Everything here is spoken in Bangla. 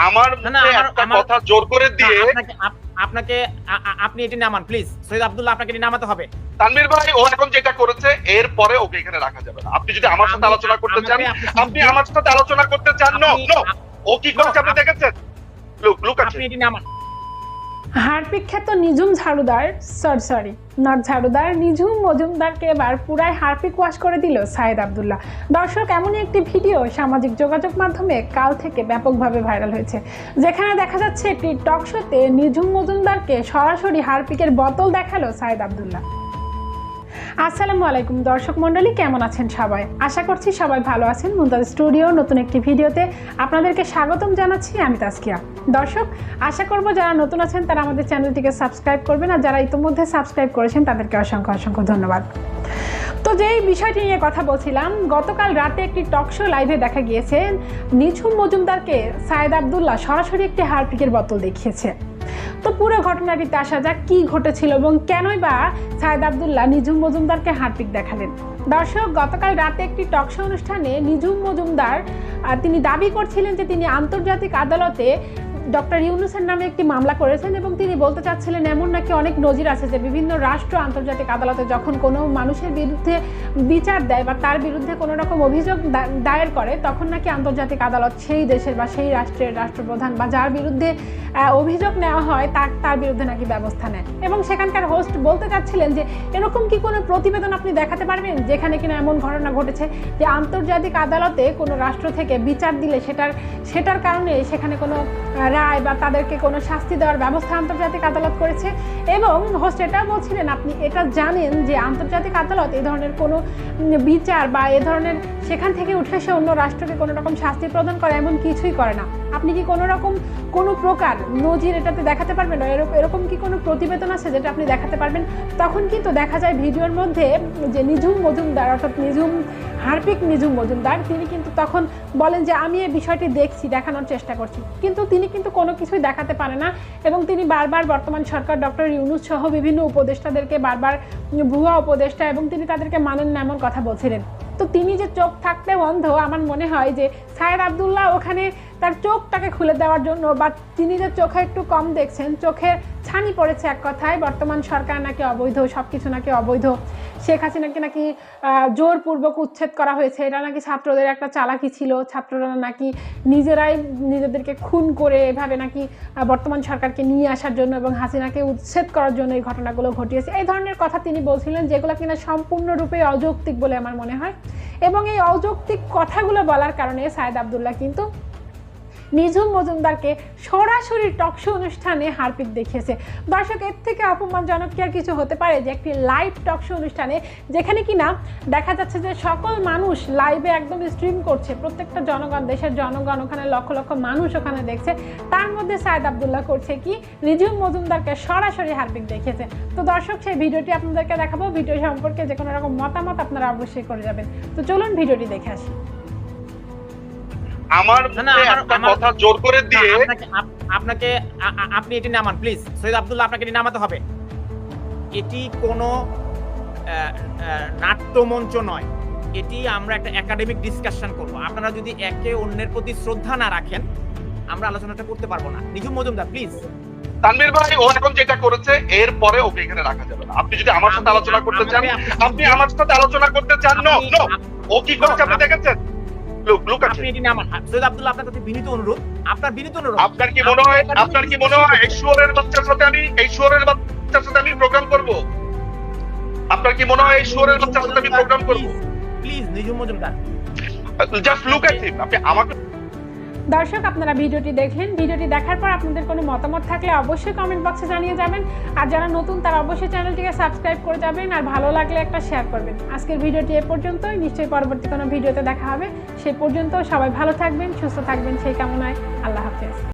আমার একটা কথা জোর করে দিয়ে আপনাকে আপনি এটি নামান প্লিজ। সৈয়দ আব্দুল্লাহ আপনাকে এটি নামাতে হবে। তানভীর ভাই ও এখন যেটা করেছে এর পরে ওকে এখানে রাখা যাবে না। আপনি যদি আমার সাথে আলোচনা করতে চান আপনি- আপনি আমার সাথে আলোচনা করতে চান। নো নো ও কি করেছে আপনি দেখেছেন? লুক লুক আপনি এটি নামান। হাড় বিখ্যাত নিঝুম ঝাড়ুদার সরি সরি নট ঝাড়ুদার নিঝুম মজুমদারকে এবার পুরাই হারপিক ওয়াশ করে দিল সায়েদ আবদুল্লাহ। দর্শক, এমনই একটি ভিডিও সামাজিক যোগাযোগ মাধ্যমে কাল থেকে ব্যাপকভাবে ভাইরাল হয়েছে। যেখানে দেখা যাচ্ছে, একটি টক শোতে নিঝুম মজুমদারকে সরাসরি হারপিকের বোতল দেখাল সায়েদ আবদুল্লাহ। আসসালামু আলাইকুম, দর্শক মণ্ডলী, কেমন আছেন সবাই? আশা করছি সবাই ভালো আছেন। মুমতাজ স্টুডিও, নতুন একটি ভিডিওতে আপনাদেরকে স্বাগতম জানাচ্ছি, আমি তাসকিয়া দর্শক, আশা করব যারা নতুন আছেন, তারা আমাদের চ্যানেলটিকে সাবস্ক্রাইব করবেন আর যারা ইতিমধ্যে সাবস্ক্রাইব করেছেন, তাদেরকে অসংখ্য অসংখ্য ধন্যবাদ। তো যেই বিষয়টি নিয়ে কথা বলছিলাম, গতকাল রাতে একটি টক শো লাইভে দেখা গিয়েছে। নিঝুম মজুমদারকে সায়েদ আবদুল্লাহ সরাসরি একটি হারপিকের বোতল দেখিয়েছে। তো পুরো ঘটনাটিতে আসা যাক কি ঘটেছিল এবং কেনই বা সায়দ আবদুল্লাহ নিঝুম মজুমদারকে হার্পিক দেখালেন। দর্শক, গতকাল রাতে একটি টকশো অনুষ্ঠানে নিঝুম মজুমদার তিনি দাবি করছিলেন যে তিনি আন্তর্জাতিক আদালতে ডক্টর ইউনুসের নামে একটি মামলা করেছেন এবং তিনি বলতে চাচ্ছিলেন, এমন নাকি অনেক নজির আছে যে বিভিন্ন রাষ্ট্র আন্তর্জাতিক আদালতে যখন কোনো মানুষের বিরুদ্ধে বিচার দেয় বা তার বিরুদ্ধে কোনো রকম অভিযোগ দায়ের করে, তখন নাকি আন্তর্জাতিক আদালত সেই দেশের বা সেই রাষ্ট্রের রাষ্ট্রপ্রধান বা যার বিরুদ্ধে অভিযোগ নেওয়া হয়, তার তার বিরুদ্ধে নাকি ব্যবস্থা নেয়? এবং সেখানকার হোস্ট বলতে চাচ্ছিলেন যে, এরকম কি কোনো প্রতিবেদন আপনি দেখাতে পারবেন যেখানে কিনা এমন ঘটনা ঘটেছে যে আন্তর্জাতিক আদালতে কোনো রাষ্ট্র থেকে বিচার দিলে সেটার সেটার কারণে সেখানে কোনো রায় বা তাদেরকে কোনো শাস্তি দেওয়ার ব্যবস্থা আন্তর্জাতিক আদালত করেছে। এবং হোস্ট এটাও বলছিলেন, আপনি এটা জানেন যে আন্তর্জাতিক আদালত এ ধরনের কোনো বিচার বা এ ধরনের সেখান থেকে উঠে এসে অন্য রাষ্ট্রকে কোনো রকম শাস্তি প্রদান করে এমন কিছুই করে না। আপনি কি কোনো রকম কোনো প্রকার নজির এটাতে দেখাতে পারবেন এরকম কি কোনো প্রতিবেদন আছে যেটা আপনি দেখাতে পারবেন? তখন কিন্তু দেখা যায় ভিডিওর মধ্যে যে নিঝুম মজুমদার, অর্থাৎ নিঝুম হার্পিক নিঝুম মজুমদার, তিনি কিন্তু তখন বলেন যে, আমি এই বিষয়টি দেখছি, দেখানোর চেষ্টা করছি। কিন্তু তিনি কিন্তু কোনো কিছুই দেখাতে পারে না এবং তিনি বারবার বর্তমান সরকার ডক্টর ইউনুস সহ বিভিন্ন উপদেষ্টাদেরকে বারবার ভুয়া উপদেষ্টা এবং তিনি তাদেরকে মানেন না এমন কথা বলছিলেন। তো তিনি যে চোখ থাকতে বন্ধ, আমার মনে হয় যে সায়েদ আবদুল্লাহ ওখানে তার চোখটাকে খুলে দেওয়ার জন্য বা তিনি যে চোখে একটু কম দেখছেন, চোখের ছানি পড়েছে এক কথায়, বর্তমান সরকার নাকি অবৈধ সব কিছু নাকি অবৈধ। শেখ হাসিনাকে নাকি জোরপূর্বক উচ্ছেদ করা হয়েছে। এটা নাকি ছাত্রদের একটা চালাকি ছিল। ছাত্ররা নাকি নিজেরাই নিজেদেরকে খুন করে এভাবে নাকি বর্তমান সরকারকে নিয়ে আসার জন্য এবং হাসিনাকে উচ্ছেদ করার জন্য এই ঘটনাগুলো ঘটিয়েছে। এই ধরনের কথা তিনি বলছিলেন, যেগুলো কিনা সম্পূর্ণরূপে অযৌক্তিক বলে আমার মনে হয়। এবং এই অযৌক্তিক কথাগুলো বলার কারণে সায়েদ আবদুল্লাহ কিন্তু নিঝুম মজুমদারকে সরাসরি টকশো অনুষ্ঠানে হারপিক দেখিয়েছে। দর্শক, এর থেকে অপমানজনক কি আর কিছু হতে পারে যে একটি লাইভ টকশো অনুষ্ঠানে, যেখানে কিনা দেখা যাচ্ছে যে সকল মানুষ লাইভে একদম স্ট্রিম করছে, প্রত্যেকটা জনগণ, দেশের জনগণ, ওখানে লক্ষ লক্ষ মানুষ ওখানে দেখছে। তার মধ্যে সায়েদ আবদুল্লাহ করছে কি? নিঝুম মজুমদারকে সরাসরি হারপিক দেখিয়েছে। তো দর্শক, সেই ভিডিওটি আপনাদেরকে দেখাবো। ভিডিও সম্পর্কে যে কোনো রকম মতামত আপনারা অবশ্যই করে যাবেন। তো চলুন ভিডিওটি দেখে আসি। আমার একটা কথা জোর করে দিয়ে আপনাকে আপনি এটি নামান প্লিজ। সৈয়দ আব্দুল্লাহ আপনাকে এটি নামাতে হবে। এটি কোনো নাট্যমঞ্চ নয়। এটি আমরা একটা একাডেমিক ডিসকাশন করব। আপনারা যদি একে অন্যের প্রতি শ্রদ্ধা না রাখেন আমরা আলোচনাটা করতে পারব না। নিজুম মজুমদার প্লিজ। তানভীর ভাই ও এখন যেটা করেছে এর পরে ওকে এখানে রাখা যাবে না। আপনি যদি আমার সাথে আলোচনা করতে চান আপনি- আমার সাথে আলোচনা করতে চান নো নো ও কি করেছে আপনি- দেখেছেন? লুক লোক আছে। আপনি এটি নামান সৈয়দ আব্দুল্লাহ আপনার কাছে বিনীত অনুরোধ আপনার বিনীত অনুরোধ আপনার কি মনে হয় আপনার কি মনে হয় এই শুয়োরের বাচ্চার সাথে আমি এই শুয়োরের বাচ্চার সাথে আমি প্রোগ্রাম করব? আপনার কি মনে হয় এই শুয়োরের বাচ্চার সাথে আমি প্রোগ্রাম করব? Please Nijum Majumdar. Just look at him আপনি আমাকে দর্শক, আপনারা ভিডিওটি দেখলেন। ভিডিওটি দেখার পর আপনাদের কোনো মতামত থাকলে অবশ্যই কমেন্ট বক্সে জানিয়ে যাবেন। আর যারা নতুন, তারা অবশ্যই চ্যানেলটিকে সাবস্ক্রাইব করে যাবেন আর ভালো লাগলে একটা শেয়ার করবেন। আজকের ভিডিওটি এ পর্যন্তই। নিশ্চয়ই পরবর্তী কোনো ভিডিওতে দেখা হবে। সে পর্যন্ত সবাই ভালো থাকবেন, সুস্থ থাকবেন। সেই কামনায় আল্লাহ হাফেজ।